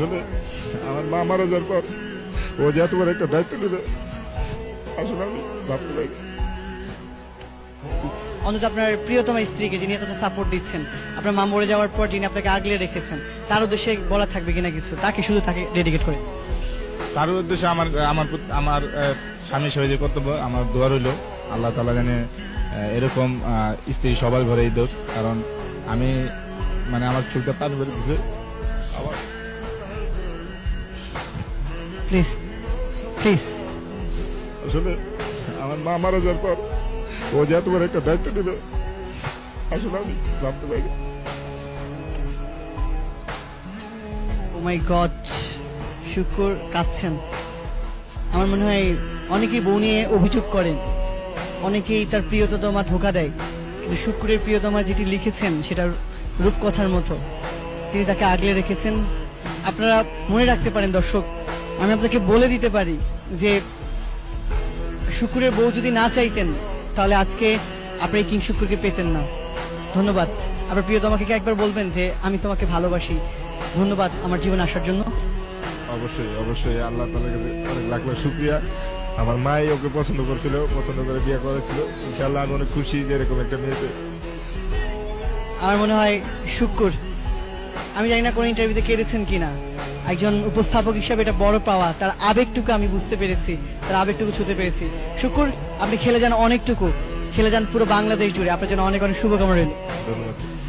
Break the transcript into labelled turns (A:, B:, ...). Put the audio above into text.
A: আসলে আমার মা মারা যাওয়ার পর ও যে এত বড় একটা দায়িত্ব নেবে আসলে আমি ভাবতে পারি
B: অন্তত আপনার প্রিয়তম স্ত্রীকে যিনি এতটা সাপোর্ট দিচ্ছেন আপনার মা মরে যাওয়ার পর যিনি আপনাকে আগলে রেখেছেন তার উদ্দেশ্যে বলা থাকবে কিনা কিছু? তাকে শুধু তাকে ডেডিকেট করে।
A: তার উদ্দেশ্যে আমার আমার আমার স্বামী সহজে কর্তব্য আমার দোয়া রইল আল্লাহ তালা জানে এরকম স্ত্রী সবার ঘরে এই দোষ কারণ আমি মানে আমার চুলটা পানি বেড়ে দিছে। আমার
B: প্লিজ প্লিজ
A: আসলে আমার মা মারা যাওয়ার পর ও যে বড় একটা দায়িত্ব নেবে আসলে আমি ভাবতে পারি
B: ও মাই গড শুকুর কাঁদছেন। আমার মনে হয় অনেকেই বউ নিয়ে অভিযোগ করেন অনেকেই তার প্রিয়তমা ধোকা দেয় কিন্তু শুক্রের প্রিয়তমা যেটি লিখেছেন সেটা রূপকথার মতো। তিনি তাকে আগলে রেখেছেন। আপনারা মনে রাখতে পারেন দর্শক আমি আপনাকে বলে দিতে পারি যে শুক্রের বউ যদি না চাইতেন তাহলে আজকে আপনি কিং শুক্রকে পেতেন না। ধন্যবাদ। আপনার প্রিয়তমাকে কি একবার বলবেন যে আমি তোমাকে ভালোবাসি? ধন্যবাদ আমার জীবনে আসার জন্য।
A: অবশ্যই অবশ্যই। আল্লাহ তালার কাছে অনেক লাখ লাখ শুক্রিয়া। আমার মাই ওকে পছন্দ করছিল পছন্দ করে বিয়ে করেছিল। ইনশাল্লাহ আমি অনেক খুশি যে এরকম একটা মেয়েতে।
B: আমার মনে হয় শুক্র আমি জানি না কোন ইন্টারভিউতে কেঁদেছেন কিনা। একজন উপস্থাপক হিসাবে এটা বড় পাওয়া, তার আবেগটুকু আমি বুঝতে পেরেছি, তার আবেগটুকু ছুতে পেরেছি। শুকুর, আপনি খেলে যান অনেকটুকু, খেলে যান পুরো বাংলাদেশ জুড়ে। আপনার জন্য অনেক অনেক শুভকামনা রইল।
A: ধন্যবাদ।